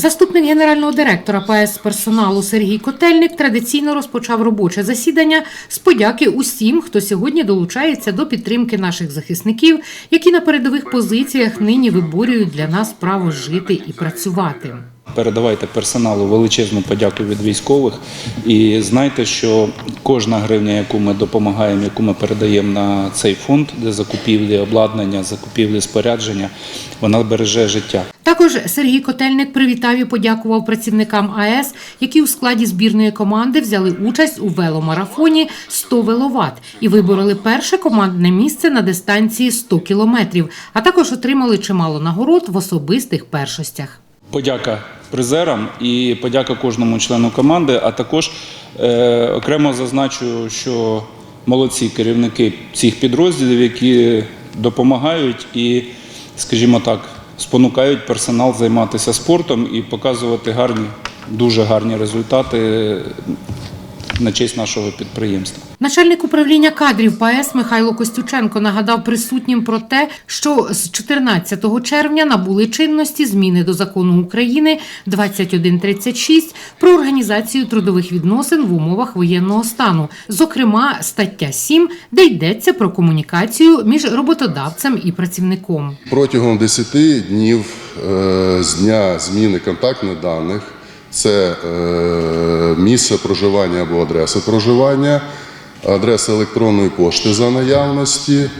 Заступник генерального директора ПАЕС персоналу Сергій Котельник традиційно розпочав робоче засідання з подяки усім, хто сьогодні долучається до підтримки наших захисників, які на передових позиціях нині виборюють для нас право жити і працювати. Передавайте персоналу величезну подяку від військових і знайте, що кожна гривня, яку ми допомагаємо, яку ми передаємо на цей фонд для закупівлі обладнання, закупівлі спорядження, вона береже життя. Також Сергій Котельник привітав і подякував працівникам АЕС, які у складі збірної команди взяли участь у веломарафоні 100 веловат і вибороли перше командне місце на дистанції 100 кілометрів, а також отримали чимало нагород в особистих першостях. Подяка призерам і подяка кожному члену команди. А також е, окремо зазначу, що молодці керівники цих підрозділів, які допомагають і, скажімо так, спонукають персонал займатися спортом і показувати гарні, дуже гарні результати на честь нашого підприємства. Начальник управління кадрів ПАЕС Михайло Костюченко нагадав присутнім про те, що з 14 червня набули чинності зміни до закону України 2136 про організацію трудових відносин в умовах воєнного стану, зокрема стаття 7, де йдеться про комунікацію між роботодавцем і працівником. Протягом 10 днів е, з дня зміни контактних даних це е, місце проживання або адреса проживання, адреса електронної пошти за наявності,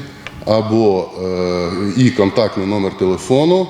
або е, і контактний номер телефону.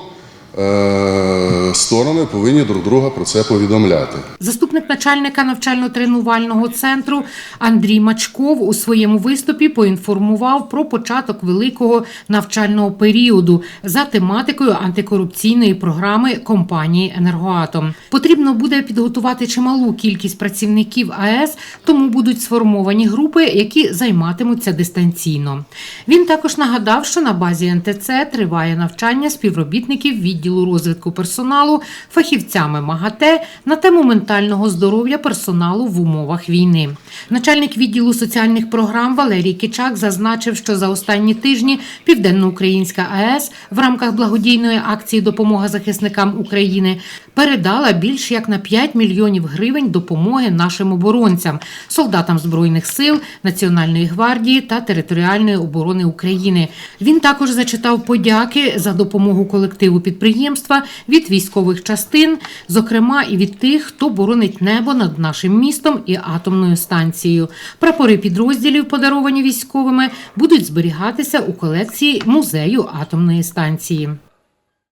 Сторони повинні друг друга про це повідомляти. Заступник начальника навчально-тренувального центру Андрій Мачков у своєму виступі поінформував про початок великого навчального періоду за тематикою антикорупційної програми компанії Енергоатом. Потрібно буде підготувати чималу кількість працівників АЕС, тому будуть сформовані групи, які займатимуться дистанційно. Він також нагадав, що на базі НТЦ триває навчання співробітників відділу розвитку персоналу фахівцями МАГАТЕ на тему ментального здоров'я персоналу в умовах війни. Начальник відділу соціальних програм Валерій Кичак зазначив, що за останні тижні Південноукраїнська АЕС в рамках благодійної акції Допомога захисникам України передала більш як на 5 мільйонів гривень допомоги нашим оборонцям, солдатам збройних сил, Національної гвардії та територіальної оборони України. Він також зачитав подяки за допомогу колективу підприємства від військових частин, зокрема і від тих, хто боронить небо над нашим містом і атомною станцією. Прапори підрозділів, подаровані військовими, будуть зберігатися у колекції музею атомної станції.